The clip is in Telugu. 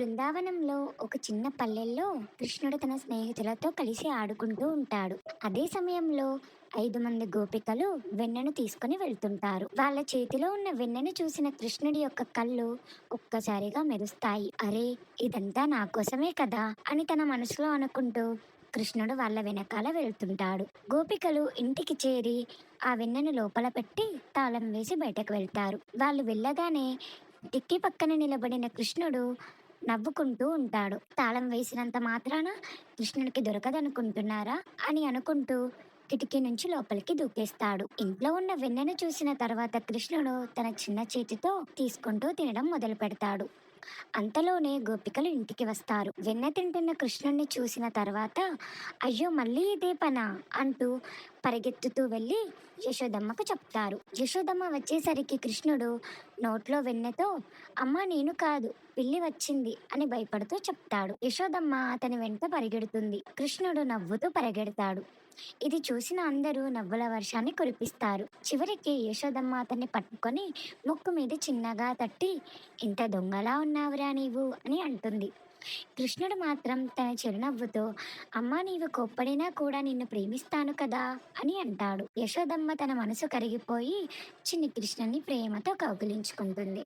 బృందావనంలో ఒక చిన్న పల్లెల్లో కృష్ణుడు తన స్నేహితులతో కలిసి ఆడుకుంటూ ఉంటాడు. అదే సమయంలో ఐదు మంది గోపికలు వెన్నను తీసుకుని వెళ్తుంటారు. వాళ్ళ చేతిలో ఉన్న వెన్నను చూసిన కృష్ణుడి యొక్క కళ్ళు ఒక్కసారిగా మెరుస్తాయి. అరే ఇదంతా నా కోసమే కదా? అని తన మనసులో అనుకుంటూ కృష్ణుడు వాళ్ళ వెనకాల వెళ్తుంటాడు. గోపికలు ఇంటికి చేరి ఆ వెన్నను లోపల పెట్టి తాళం వేసి బయటకు వెళ్తారు. వాళ్ళు వెళ్ళగానే టిక్కి పక్కన నిలబడిన కృష్ణుడు నవ్వుకుంటూ ఉంటాడు. తాళం వేసినంత మాత్రాన కృష్ణుడికి దొరకదనుకుంటున్నారా అని అనుకుంటూ కిటికీ నుంచి లోపలికి దూకేస్తాడు. ఇంట్లో ఉన్న వెన్నెను చూసిన తర్వాత కృష్ణుడు తన చిన్న చేతితో తీసుకుంటూ తినడం మొదలు పెడతాడు. అంతలోనే గోపికలు ఇంటికి వస్తారు. వెన్న తింటున్న కృష్ణుణ్ణి చూసిన తర్వాత అయ్యో మళ్ళీ ఇదే పనా? అంటూ పరిగెత్తుతూ వెళ్ళి యశోదమ్మకు చెప్తారు. యశోదమ్మ వచ్చేసరికి కృష్ణుడు నోట్లో వెన్నెతో అమ్మ నేను కాదు పిల్లి వచ్చింది అని భయపడుతూ చెప్తాడు. యశోదమ్మ అతని వెంట పరిగెడుతుంది. కృష్ణుడు నవ్వుతూ పరిగెడతాడు. ఇది చూసిన అందరూ నవ్వుల వర్షాన్ని కురిపిస్తారు. చివరికి యశోదమ్మ అతన్ని పట్టుకొని ముక్కు మీద చిన్నగా తట్టి ఇంత దొంగలా ఉన్నావురా నీవు అని అంటుంది. కృష్ణుడు మాత్రం తన చిరునవ్వుతో అమ్మ నీవు కోప్పడినా కూడా నిన్ను ప్రేమిస్తాను కదా అని అంటాడు. యశోదమ్మ తన మనసు కరిగిపోయి చిన్ని కృష్ణుని ప్రేమతో కౌగిలించుకుంటుంది.